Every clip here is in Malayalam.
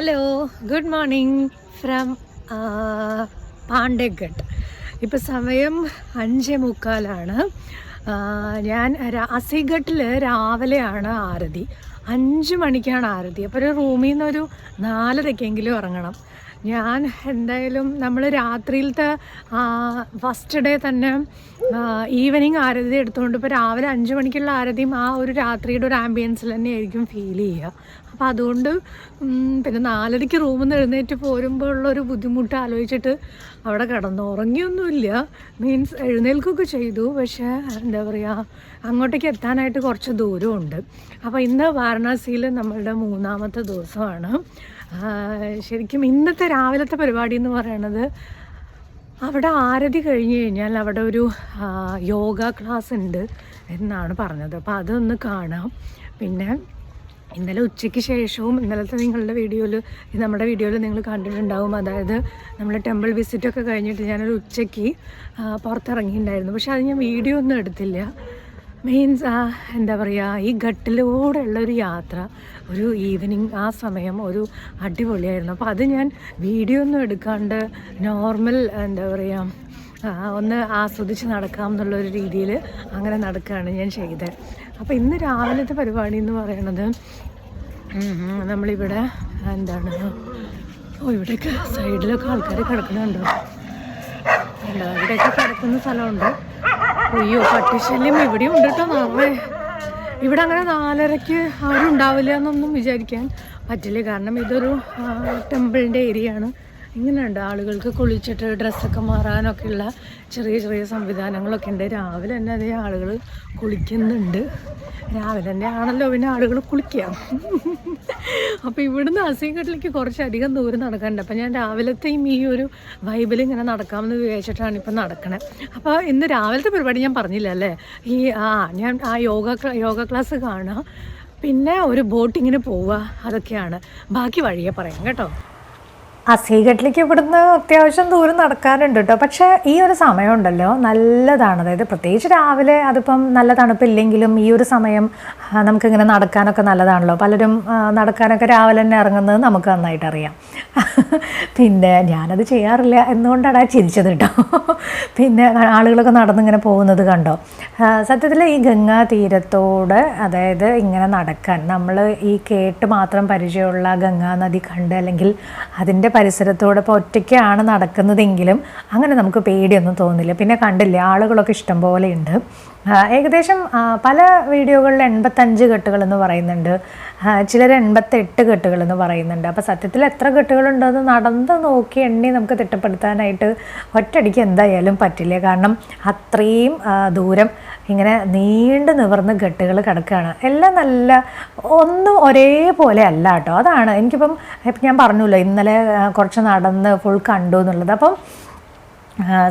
Hello good morning from Pandeghat ഇപ്പോൾ സമയം അഞ്ചേ മുക്കാലാണ്. ഞാൻ അസിഘട്ടിൽ രാവിലെയാണ് ആരതി. അഞ്ച് മണിക്കാണ് ആരതി. അപ്പോൾ ഒരു റൂമിൽ നിന്നൊരു നാലരയ്ക്കെങ്കിലും ഇറങ്ങണം. ഞാൻ എന്തായാലും നമ്മൾ രാത്രിയിലത്തെ ഫസ്റ്റ് ഡേ തന്നെ ഈവനിങ് ആരതി എടുത്തുകൊണ്ട് ഇപ്പോൾ രാവിലെ അഞ്ച് മണിക്കുള്ള ആരതിയും ആ ഒരു രാത്രിയുടെ ഒരു ആംബിയൻസിൽ തന്നെ ആയിരിക്കും ഫീൽ ചെയ്യുക. അപ്പോൾ അതുകൊണ്ട് പിന്നെ നാലരയ്ക്ക് റൂമിൽ നിന്ന് എഴുന്നേറ്റ് പോരുമ്പോൾ ഉള്ളൊരു ബുദ്ധിമുട്ട് ആലോചിച്ചിട്ട് അവിടെ കിടന്നു. ഉറങ്ങിയൊന്നുമില്ല. മീൻസ് എഴുന്നേൽക്കൊക്കെ ചെയ്തു. പക്ഷേ എന്താ പറയുക അങ്ങോട്ടേക്ക് എത്താനായിട്ട് കുറച്ച് ദൂരമുണ്ട്. അപ്പോൾ ഇന്ന് വാരണാസിയിൽ നമ്മളുടെ മൂന്നാമത്തെ ദിവസമാണ്. ശരിക്കും ഇന്നത്തെ രാവിലത്തെ പരിപാടി എന്ന് പറയണത് അവിടെ ആരതി കഴിഞ്ഞ് കഴിഞ്ഞാൽ അവിടെ ഒരു യോഗ ക്ലാസ് ഉണ്ട് എന്നാണ് പറഞ്ഞത്. അപ്പോൾ അതൊന്ന് കാണാം. പിന്നെ ഇന്നലെ ഉച്ചയ്ക്ക് ശേഷവും ഇന്നലത്തെ നിങ്ങളുടെ വീഡിയോയിൽ നമ്മുടെ വീഡിയോയിൽ നിങ്ങൾ കണ്ടിട്ടുണ്ടാവും. അതായത് നമ്മൾ ടെമ്പിൾ വിസിറ്റൊക്കെ കഴിഞ്ഞിട്ട് ഞാനൊരു ഉച്ചയ്ക്ക് പുറത്തിറങ്ങിയിട്ടുണ്ടായിരുന്നു. പക്ഷേ അത് ഞാൻ വീഡിയോ ഒന്നും എടുത്തില്ല. മീൻസ് ആ എന്താ പറയുക ഈ ഘട്ടിലൂടെ ഉള്ള ഒരു യാത്ര ഒരു ഈവനിങ് ആ സമയം ഒരു അടിപൊളിയായിരുന്നു. അപ്പോൾ അത് ഞാൻ വീഡിയോ ഒന്നും എടുക്കാണ്ട് നോർമൽ എന്താ പറയുക ഒന്ന് ആസ്വദിച്ച് നടക്കാം എന്നുള്ളൊരു രീതിയിൽ അങ്ങനെ നടക്കുകയാണ് ഞാൻ ചെയ്തത്. അപ്പോൾ ഇന്ന് രാവിലത്തെ പരിപാടി എന്ന് പറയണത് നമ്മളിവിടെ എന്താണ് ഓ ഇവിടെയൊക്കെ സൈഡിലൊക്കെ ആൾക്കാർ കിടക്കുന്നുണ്ടോ. അല്ല ഇവിടെയൊക്കെ കിടക്കുന്ന സ്ഥലമുണ്ട്. അയ്യോ പട്ടിശല്യം ഇവിടെയും ഉണ്ട് കേട്ടോ നാളെ. ഇവിടെ അങ്ങനെ നാലരയ്ക്ക് ആരും ഉണ്ടാവില്ല എന്നൊന്നും വിചാരിക്കാൻ പറ്റില്ല. കാരണം ഇതൊരു ടെമ്പിളിന്റെ ഏരിയ ആണ് ഇങ്ങനെയുണ്ട്. ആളുകൾക്ക് കുളിച്ചിട്ട് ഡ്രസ്സൊക്കെ മാറാനൊക്കെയുള്ള ചെറിയ ചെറിയ സംവിധാനങ്ങളൊക്കെ ഉണ്ട്. രാവിലെ തന്നെ അതേ ആളുകൾ കുളിക്കുന്നുണ്ട്. രാവിലെ തന്നെ ആണല്ലോ പിന്നെ ആളുകൾ കുളിക്കാം അപ്പോൾ ഇവിടുന്ന് അസീംഘട്ടിലേക്ക് കുറച്ചധികം ദൂരം നടക്കാനുണ്ട്. അപ്പോൾ ഞാൻ രാവിലത്തെയും ഈ ഒരു വൈബിൽ ഇങ്ങനെ നടക്കാമെന്ന് വിചാരിച്ചിട്ടാണ് ഇപ്പം നടക്കണത് അപ്പോൾ ഇന്ന് രാവിലത്തെ പരിപാടി ഞാൻ പറഞ്ഞില്ല അല്ലേ? ഈ ആ ഞാൻ ആ യോഗ യോഗ ക്ലാസ് കാണുക പിന്നെ ഒരു ബോട്ടിങ്ങിന് പോവുക അതൊക്കെയാണ്. ബാക്കി വഴിയെ പറയാം കേട്ടോ. അസീഘട്ടിലേക്ക് ഇവിടുന്ന് അത്യാവശ്യം ദൂരം നടക്കാറുണ്ട് കേട്ടോ. പക്ഷേ ഈ ഒരു സമയമുണ്ടല്ലോ നല്ലതാണ്. അതായത് പ്രത്യേകിച്ച് രാവിലെ അതിപ്പം നല്ല തണുപ്പില്ലെങ്കിലും ഈ ഒരു സമയം നമുക്കിങ്ങനെ നടക്കാനൊക്കെ നല്ലതാണല്ലോ. പലരും നടക്കാനൊക്കെ രാവിലെ തന്നെ ഇറങ്ങുന്നത് നമുക്ക് നന്നായിട്ട് അറിയാം. പിന്നെ ഞാനത് ചെയ്യാറില്ല എന്നുകൊണ്ടാണ് ചിരിച്ചത് കേട്ടോ. പിന്നെ ആളുകളൊക്കെ നടന്നിങ്ങനെ പോകുന്നത് കണ്ടോ. സത്യത്തിൽ ഈ ഗംഗാ തീരത്തോട് അതായത് ഇങ്ങനെ നടക്കാൻ നമ്മൾ ഈ കേട്ട് മാത്രം പരിചയമുള്ള ഗംഗാ നദി കണ്ട് അല്ലെങ്കിൽ അതിന്റെ പരിസരത്തോടെ ഇപ്പോൾ ഒറ്റയ്ക്കാണ് നടക്കുന്നതെങ്കിലും അങ്ങനെ നമുക്ക് പേടിയൊന്നും തോന്നില്ല. പിന്നെ കണ്ടില്ലേ ആളുകളൊക്കെ ഇഷ്ടം ഉണ്ട്. ഏകദേശം പല വീഡിയോകളിൽ എൺപത്തഞ്ച് കെട്ടുകൾ എന്ന് പറയുന്നുണ്ട് ചിലർ എൺപത്തെട്ട് കെട്ടുകൾ എന്ന് പറയുന്നുണ്ട്. അപ്പോൾ സത്യത്തിൽ എത്ര കെട്ടുകളുണ്ടെന്ന് നടന്ന് നോക്കി എണ്ണി നമുക്ക് തിട്ടപ്പെടുത്താനായിട്ട് ഒറ്റയടിക്ക് എന്തായാലും പറ്റില്ല. കാരണം അത്രയും ദൂരം ഇങ്ങനെ നീണ്ടു നിവർന്ന് കെട്ടുകൾ കിടക്കുകയാണ്. എല്ലാം നല്ല ഒന്നും ഒരേപോലെ അല്ല കേട്ടോ. അതാണ്. എനിക്കിപ്പം ഞാൻ പറഞ്ഞല്ലോ ഇന്നലെ കുറച്ച് നടന്ന് ഫുൾ കണ്ടു എന്നുള്ളത്. അപ്പം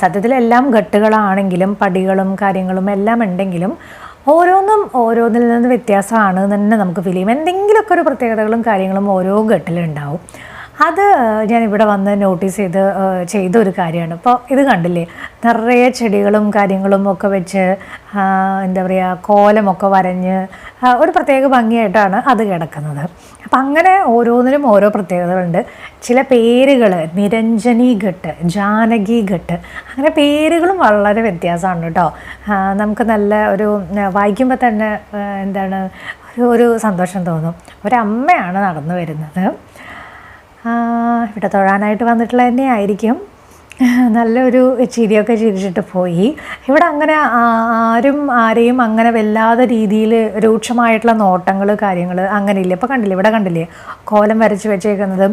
സത്യത്തിലെല്ലാം ഘട്ടുകളാണെങ്കിലും പടികളും കാര്യങ്ങളും എല്ലാം ഉണ്ടെങ്കിലും ഓരോന്നും ഓരോന്നിൽ നിന്ന് വ്യത്യാസമാണ് തന്നെ നമുക്ക് ഫീൽ ചെയ്യും. എന്തെങ്കിലുമൊക്കെ ഒരു പ്രത്യേകതകളും കാര്യങ്ങളും ഓരോ ഘട്ടിലുണ്ടാവും. അത് ഞാനിവിടെ വന്ന് നോട്ടീസ് ചെയ്ത് ചെയ്ത ഒരു കാര്യമാണ്. ഇപ്പോൾ ഇത് കണ്ടില്ലേ? നിറയെ ചെടികളും കാര്യങ്ങളും ഒക്കെ വെച്ച് എന്താ പറയുക കോലമൊക്കെ വരഞ്ഞ് ഒരു പ്രത്യേക ഭംഗിയായിട്ടാണ് അത് കിടക്കുന്നത്. അപ്പം അങ്ങനെ ഓരോന്നിനും ഓരോ പ്രത്യേകതകളുണ്ട്. ചില പേരുകൾ നിരഞ്ജനി ഘട്ട് ജാനകി ഘട്ട് അങ്ങനെ പേരുകളും വളരെ വ്യത്യാസമാണ് കേട്ടോ. നമുക്ക് നല്ല ഒരു വായിക്കുമ്പോൾ തന്നെ എന്താണ് ഒരു സന്തോഷം തോന്നും. ഒരമ്മയാണ് നടന്നു വരുന്നത്. ഇവിടെ തൊഴാനായിട്ട് വന്നിട്ടുള്ള തന്നെ ആയിരിക്കും. നല്ലൊരു ചിരിയൊക്കെ ചിരിച്ചിട്ട് പോയി. ഇവിടെ അങ്ങനെ ആരും ആരെയും അങ്ങനെ വല്ലാതെ രീതിയിൽ രൂക്ഷമായിട്ടുള്ള നോട്ടങ്ങൾ കാര്യങ്ങൾ അങ്ങനെ ഇല്ല ഇപ്പോൾ കണ്ടില്ലേ? ഇവിടെ കണ്ടില്ലേ? കോലം വരച്ച് വെച്ചേക്കുന്നത്.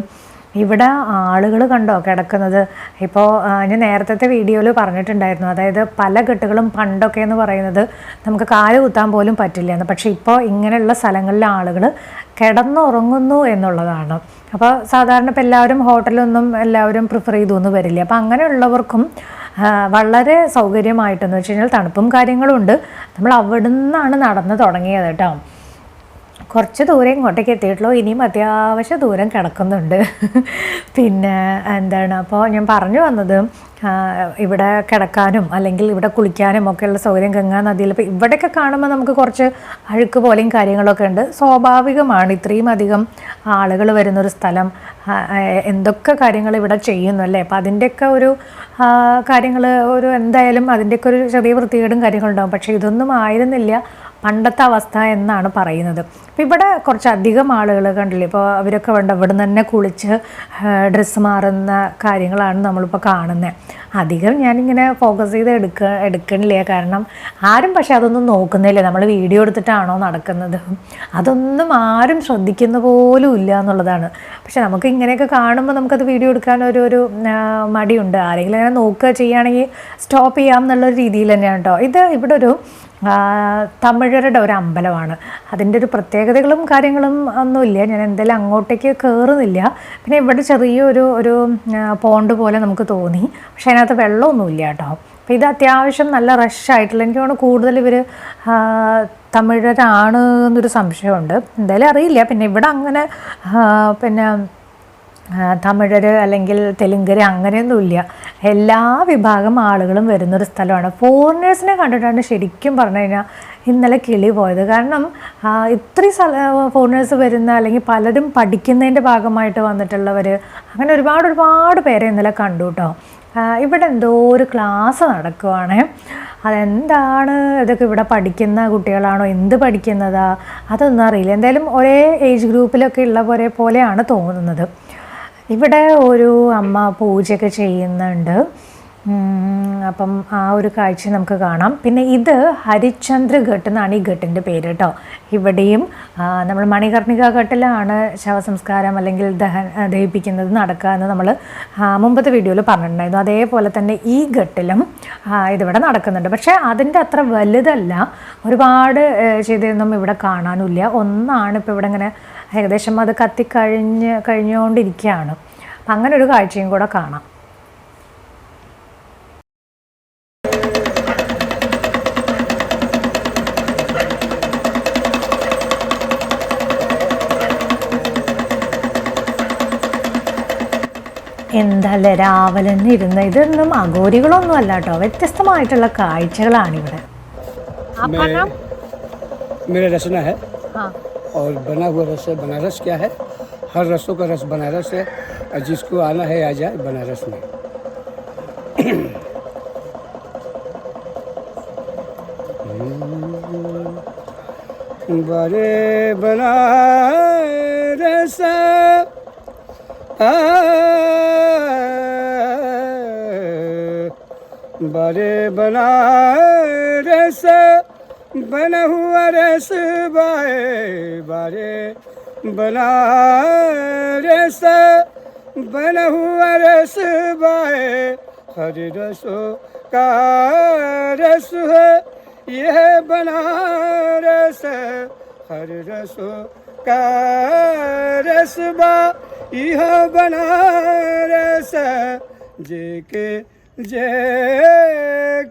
ഇവിടെ ആളുകൾ കണ്ടോ കിടക്കുന്നത്? ഇപ്പോൾ ഞാൻ നേരത്തെ വീഡിയോയിൽ പറഞ്ഞിട്ടുണ്ടായിരുന്നു. അതായത് പല കെട്ടുകളും പണ്ടൊക്കെ എന്ന് പറയുന്നത് നമുക്ക് കാൽ കുത്താൻ പോലും പറ്റില്ല എന്ന് പക്ഷേ ഇപ്പോൾ ഇങ്ങനെയുള്ള സ്ഥലങ്ങളിലെ ആളുകൾ കിടന്നുറങ്ങുന്നു എന്നുള്ളതാണ്. അപ്പോൾ സാധാരണ ഇപ്പോൾ എല്ലാവരും ഹോട്ടലൊന്നും എല്ലാവരും പ്രിഫർ ചെയ്തൊന്നും വരില്ല. അപ്പോൾ അങ്ങനെയുള്ളവർക്കും വളരെ സൗകര്യമായിട്ടെന്ന് വെച്ച് കഴിഞ്ഞാൽ തണുപ്പും കാര്യങ്ങളും ഉണ്ട്. നമ്മൾ അവിടെ നിന്നാണ് നടന്ന് തുടങ്ങിയത് കേട്ടോ. കുറച്ച് ദൂരം ഇങ്ങോട്ടേക്ക് എത്തിയിട്ടുള്ളൂ. ഇനിയും അത്യാവശ്യം ദൂരം കിടക്കുന്നുണ്ട്. പിന്നെ എന്താണ്? അപ്പോൾ ഞാൻ പറഞ്ഞു വന്നത് ഇവിടെ കിടക്കാനും അല്ലെങ്കിൽ ഇവിടെ കുളിക്കാനും ഒക്കെയുള്ള സൗകര്യം ഗംഗാ നദിയിൽ. ഇപ്പോൾ ഇവിടെയൊക്കെ കാണുമ്പോൾ നമുക്ക് കുറച്ച് അഴുക്ക് പോലെയും കാര്യങ്ങളൊക്കെ ഉണ്ട്. സ്വാഭാവികമാണ് ഇത്രയും അധികം ആളുകൾ വരുന്നൊരു സ്ഥലം. എന്തൊക്കെ കാര്യങ്ങൾ ഇവിടെ ചെയ്യുന്നു അല്ലേ? അപ്പോൾ അതിന്റെയൊക്കെ ഒരു കാര്യങ്ങൾ ഒരു എന്തായാലും അതിന്റെയൊക്കെ ഒരു ചെറിയ വൃത്തികേടും കാര്യങ്ങളുണ്ടാകും പക്ഷേ ഇതൊന്നും ആയിരുന്നില്ല. പണ്ടത്തെ അവസ്ഥ എന്നാണ് പറയുന്നത്. അപ്പോൾ ഇവിടെ കുറച്ചധികം ആളുകൾ കണ്ടില്ലേ ഇപ്പോൾ അവരൊക്കെ വേണ്ട ഇവിടെ തന്നെ കുളിച്ച് ഡ്രസ്സ് മാറുന്ന കാര്യങ്ങളാണ് നമ്മളിപ്പോൾ കാണുന്നത് അധികം ഞാനിങ്ങനെ ഫോക്കസ് ചെയ്ത് എടുക്ക എടുക്കണില്ല. കാരണം ആരും പക്ഷെ അതൊന്നും നോക്കുന്നില്ല. നമ്മൾ വീഡിയോ എടുത്തിട്ടാണോ നടക്കുന്നത്? അതൊന്നും ആരും ശ്രദ്ധിക്കുന്ന പോലും ഇല്ല എന്നുള്ളതാണ്. പക്ഷെ നമുക്ക് ഇങ്ങനെയൊക്കെ കാണുമ്പോൾ നമുക്കത് വീഡിയോ എടുക്കാൻ ഒരു ഒരു മടിയുണ്ട്. ആരെങ്കിലും അങ്ങനെ നോക്കുക ചെയ്യുകയാണെങ്കിൽ സ്റ്റോപ്പ് ചെയ്യാം എന്നുള്ളൊരു രീതിയിൽ തന്നെയാണ് കേട്ടോ ഇത് ഇവിടെ ഒരു തമിഴരുടെ ഒരു അമ്പലമാണ്. അതിന്റെ ഒരു പ്രത്യേകതകളും കാര്യങ്ങളും ഒന്നുമില്ല ഞാൻ എന്തായാലും അങ്ങോട്ടേക്ക് കയറുന്നില്ല പിന്നെ ഇവിടെ ചെറിയൊരു ഒരു പോണ്ട് പോലെ നമുക്ക് തോന്നി. പക്ഷെ അതിനകത്ത് വെള്ളമൊന്നുമില്ല കേട്ടോ. അപ്പോൾ ഇത് അത്യാവശ്യം നല്ല റഷായിട്ടുള്ള എനിക്ക് തോന്നുന്നു കൂടുതൽ ഇവർ തമിഴരാണ് എന്നൊരു സംശയമുണ്ട്. എന്തായാലും അറിയില്ല. പിന്നെ ഇവിടെ അങ്ങനെ പിന്നെ തമിഴർ അല്ലെങ്കിൽ തെലുങ്കർ അങ്ങനെയൊന്നുമില്ല. എല്ലാ വിഭാഗം ആളുകളും വരുന്നൊരു സ്ഥലമാണ്. ഫോറിനേഴ്സിനെ കണ്ടിട്ടാണ് ശരിക്കും പറഞ്ഞു കഴിഞ്ഞാൽ ഇന്നലെ കിളി പോയത്. കാരണം ഇത്രയും സ്ഥല ഫോറിനേഴ്സ് വരുന്ന അല്ലെങ്കിൽ പലരും പഠിക്കുന്നതിന്റെ ഭാഗമായിട്ട് വന്നിട്ടുള്ളവർ അങ്ങനെ ഒരുപാട് ഒരുപാട് പേരെ ഇന്നലെ കണ്ടു കേട്ടോ ഇവിടെ എന്തോ ഒരു ക്ലാസ് നടക്കുവാണ്. അതെന്താണ്? ഇതൊക്കെ ഇവിടെ പഠിക്കുന്ന കുട്ടികളാണോ? എന്ത് പഠിക്കുന്നതാ? അതൊന്നും അറിയില്ല. എന്തായാലും ഒരേ ഏജ് ഗ്രൂപ്പിലൊക്കെ ഉള്ള പോലെ പോലെയാണ് തോന്നുന്നത്. ഇവിടെ ഒരു അമ്മ പൂജയൊക്കെ ചെയ്യുന്നുണ്ട്. അപ്പം ആ ഒരു കാഴ്ച നമുക്ക് കാണാം. പിന്നെ ഇത് ഹരിചന്ദ്ര ഘട്ട് എന്നാണ് ഈ ഘട്ടിന്റെ പേര് കേട്ടോ. ഇവിടെയും നമ്മൾ മണികർണിക ഘട്ടിലാണ് ശവസംസ്കാരം അല്ലെങ്കിൽ ദഹ ദഹിപ്പിക്കുന്നത് നടക്കുക എന്ന് നമ്മൾ മുമ്പത്തെ വീഡിയോയിൽ പറഞ്ഞിട്ടുണ്ടായിരുന്നു. അതേപോലെ തന്നെ ഈ ഘട്ടിലും ഇതിവിടെ നടക്കുന്നുണ്ട്. പക്ഷേ അതിന്റെ അത്ര വലുതല്ല. ഒരുപാട് ചെയ്തൊന്നും ഇവിടെ കാണാനില്ല ഒന്നാണ് ഇപ്പോൾ ഇവിടെ ഇങ്ങനെ ഏകദേശം അത് കത്തിക്കഴിഞ്ഞ് കഴിഞ്ഞുകൊണ്ടിരിക്കുകയാണ്. അപ്പം അങ്ങനെ ഒരു കാഴ്ചയും കൂടെ കാണാം. എന്തല്ല രാവിലെ ഇരുന്ന് ഇതൊന്നും അഗോരികളൊന്നും അല്ല കേട്ടോ. വ്യത്യസ്തമായിട്ടുള്ള കാഴ്ചകളാണ് ഇവിടെ और बना हुआ रस है। बनारस क्या है? हर रसों का रस बनारस है और जिसको आना है, आ जाए बनारस में। बड़े बनारस। बड़े बनारस। बन हुआ रस बाए बारे, बना बनारस बन हुआ रस बाए, हर रसो का रस है। यह बना बनारस हर रसो का रस बा। यह बनारस जे के जे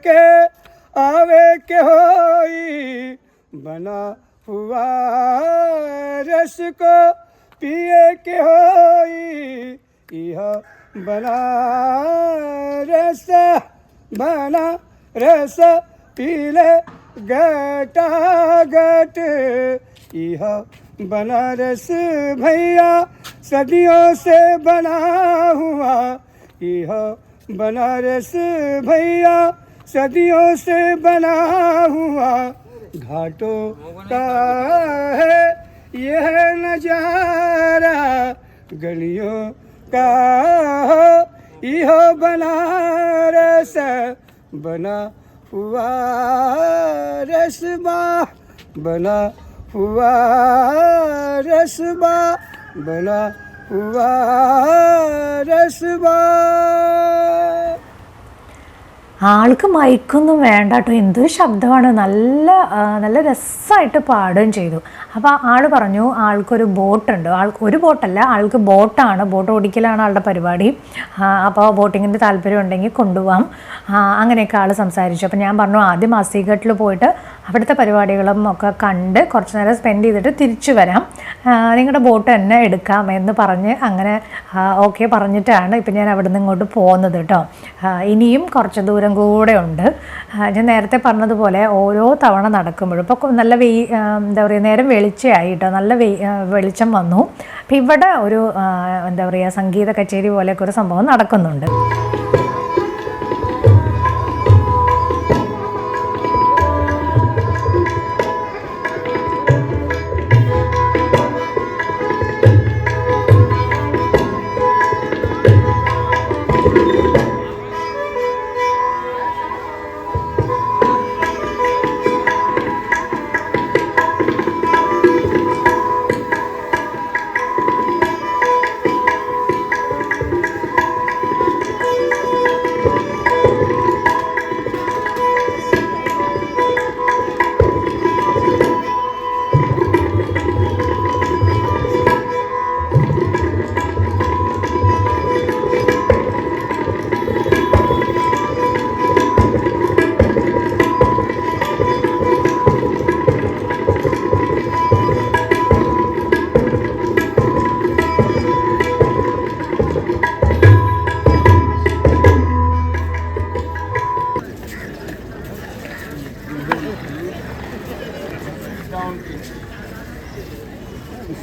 के आवे के होई बना हुआ रस को पिए के यह बना रस बना रस पीले गटा गट। यह बनारस भैया, सदियों से बना हुआ। यह बनारस भैया सदियों से बना हुआ घाटों का है। यह नज़ारा गलियों का हो। यह बनारस बना हुआ रसबा बना हुआ रसबा बना हुआ रसबा ആൾക്ക് മൈക്കൊന്നും വേണ്ട കേട്ടോ എന്തൊരു ശബ്ദമാണ്. നല്ല നല്ല രസമായിട്ട് പാടുകയും ചെയ്തു. അപ്പോൾ ആൾ പറഞ്ഞു ആൾക്കൊരു ബോട്ടുണ്ട്. ആൾക്ക് ഒരു ബോട്ടല്ല ആൾക്ക് ബോട്ടാണ്. ബോട്ട് ഓടിക്കലാണ് ആളുടെ പരിപാടി. അപ്പോൾ ബോട്ടിങ്ങിന്റെ താല്പര്യം ഉണ്ടെങ്കിൽ കൊണ്ടുപോകാം അങ്ങനെയൊക്കെ ആൾ സംസാരിച്ചു. അപ്പോൾ ഞാൻ പറഞ്ഞു ആദ്യം അസീഘട്ടിൽ പോയിട്ട് അവിടുത്തെ പരിപാടികളും ഒക്കെ കണ്ട് കുറച്ച് നേരം സ്പെൻഡ് ചെയ്തിട്ട് തിരിച്ചു വരാം. നിങ്ങളുടെ ബോട്ട് തന്നെ എടുക്കാം എന്ന് പറഞ്ഞ് അങ്ങനെ ഓക്കെ പറഞ്ഞിട്ടാണ് ഇപ്പം ഞാൻ അവിടെ നിന്ന് ഇങ്ങോട്ട് പോകുന്നത് കേട്ടോ ഇനിയും കുറച്ച് ദൂരം കൂടെ ഉണ്ട്. ഞാൻ നേരത്തെ പറഞ്ഞതുപോലെ ഓരോ തവണ നടക്കുമ്പോഴും ഇപ്പോൾ നല്ല വെയി എന്താ പറയുക നേരം വെളിച്ചമായി കേട്ടോ നല്ല വെളിച്ചം വന്നു. അപ്പം ഇവിടെ ഒരു എന്താ പറയുക സംഗീത കച്ചേരി പോലെയൊക്കെ ഒരു സംഭവം നടക്കുന്നുണ്ട്.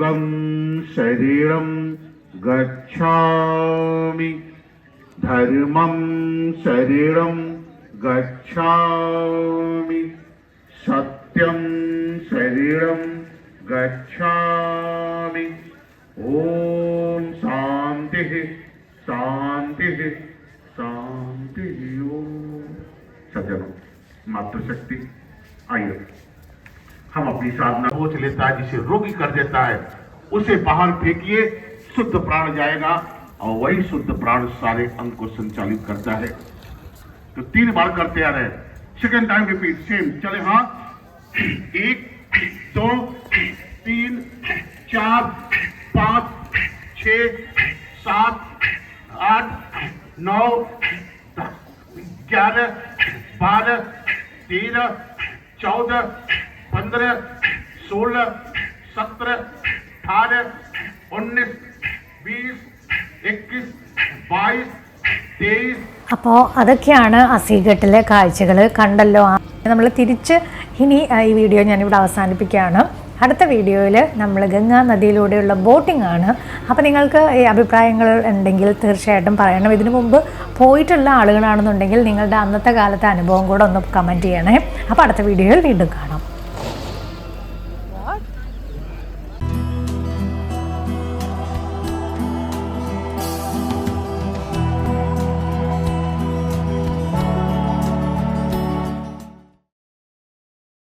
योगं शरीरं गच्छामि। धर्मं शरीरं गच्छामि। सत्यं शरीरं गच्छामि। ॐ शान्तिः शान्तिः शान्तिः। ॐ। सज्जनों मातृशक्ति। आइए हम अपनी साधना सोच लेता है जिसे रोगी कर देता है। उसे बाहर फेंकिए, शुद्ध प्राण जाएगा और वही शुद्ध प्राण सारे अंग को संचालित करता है। तो तीन बार करते आ रहे सेकेंड टाइम रिपीट सेम चले हाथ एक, दो, तीन, चार, पाँच छ सात, आठ, नौ ग्यारह, बारह, तेरह, चौदह पंद्रह सोलह सत्रह अठारह उन्नीस बीस इक्कीस बाईस तेईस അപ്പോൾ അതൊക്കെയാണ് അസീഘട്ടിലെ കാഴ്ചകൾ കണ്ടല്ലോ നമ്മൾ തിരിച്ച് ഇനി ആ, ഈ വീഡിയോ ഞാനിവിടെ അവസാനിപ്പിക്കുകയാണ് അടുത്ത വീഡിയോയിൽ നമ്മൾ ഗംഗാ നദിയിലൂടെയുള്ള ബോട്ടിംഗ് ആണ് അപ്പോൾ നിങ്ങൾക്ക് ഈ അഭിപ്രായങ്ങൾ ഉണ്ടെങ്കിൽ തീർച്ചയായിട്ടും പറയണം ഇതിനു മുമ്പ് പോയിട്ടുള്ള ആളുകളാണെന്നുണ്ടെങ്കിൽ നിങ്ങളുടെ അന്നത്തെ കാലത്തെ അനുഭവം കൂടെ ഒന്ന് കമൻറ്റ് ചെയ്യണേ അപ്പോൾ അടുത്ത വീഡിയോയിൽ വീണ്ടും കാണാം